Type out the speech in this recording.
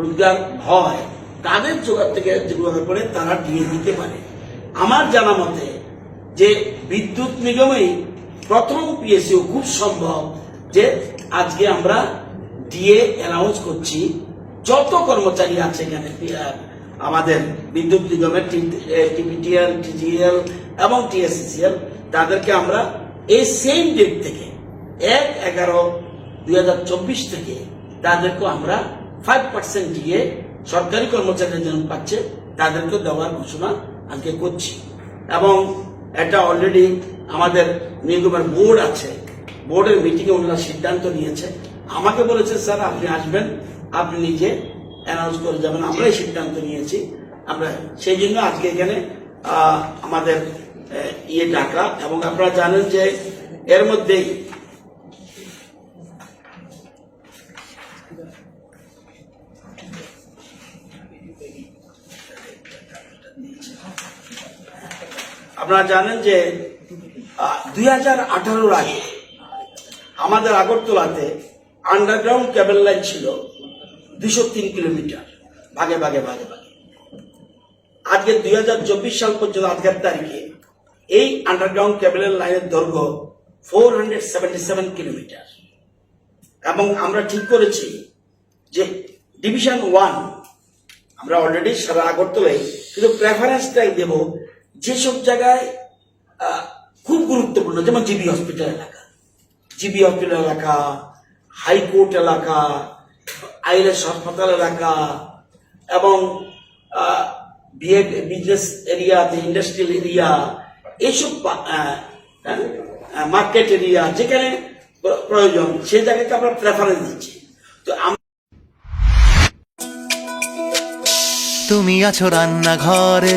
রোজগার হয়। তাদের জোগাড় থেকে যেগুলো করে তারা দিয়ে দিতে পারে। আমার জানা মতে, যে বিদ্যুৎ নিগমেই প্রথম পিএসইউ খুব সম্ভব যে আজকে আমরা দিয়ে অ্যানাউন্স করছি। যত কর্মচারী আছে এখানে আমাদের বিদ্যুৎ নিগমের টিপিটিএল, টিজিএল এবং টিএসসিসিএল, তাদেরকে আমরা এই সেম ডেট থেকে, এক এগারো দুই থেকে তাদেরকে আমরা ফাইভ পার্সেন্ট দিয়ে সরকারি কর্মচারীরা যেন পাচ্ছে, তাদেরকে দেওয়ার ঘোষণা আজকে করছি। এবং এটা অলরেডি আমাদের নিগমের বোর্ড আছে। বোর্ডের মিটিংয়ে ওনারা সিদ্ধান্ত নিয়েছে। আমাকে বলেছে, স্যার, আপনি আসবেন, আপনি নিজে অ্যানাউন্স করে যাবেন। আমরাই সিদ্ধান্ত নিয়েছি। আমরা সেই জন্য আজকে এখানে আমাদের ইয়ে ডাকা। এবং আপনারা জানেন যে এর মধ্যেই আপনারা জানেন যে দুই হাজার আঠারোর আগে আমাদের আগরতলাতে আন্ডারগ্রাউন্ড কেবল লাইন ছিল দুশো তিন কিলোমিটার, ভাগে ভাগে ভাগে ভাগে। আজকে দুই হাজার চব্বিশ সাল পর্যন্ত আজকের তারিখে এই আন্ডারগ্রাউন্ড কেবলের লাইনের দৈর্ঘ্য four hundred seventy seven kilometre. এবং আমরা ঠিক করেছি যে ডিভিশন ওয়ান আমরা অলরেডি সারা আগরতলায় কিন্তু প্রেফারেন্সটাই দেব যেসব জায়গায় খুব গুরুত্বপূর্ণ, যেমন জিবি হসপিটাল এলাকা। জিবি হসপিটাল এলাকা, হাইকোর্ট এলাকা আইলেস হাসপাতাল এলাকা, এবং বিজনেস এরিয়া, ইন্ডাস্ট্রিয়াল এরিয়া এইসব মার্কেট এরিয়া, যেখানে প্রয়োজন সেই জায়গাকে আমরা প্রেফারেন্স দিচ্ছি। তো তুমি আছো রান্নাঘরে।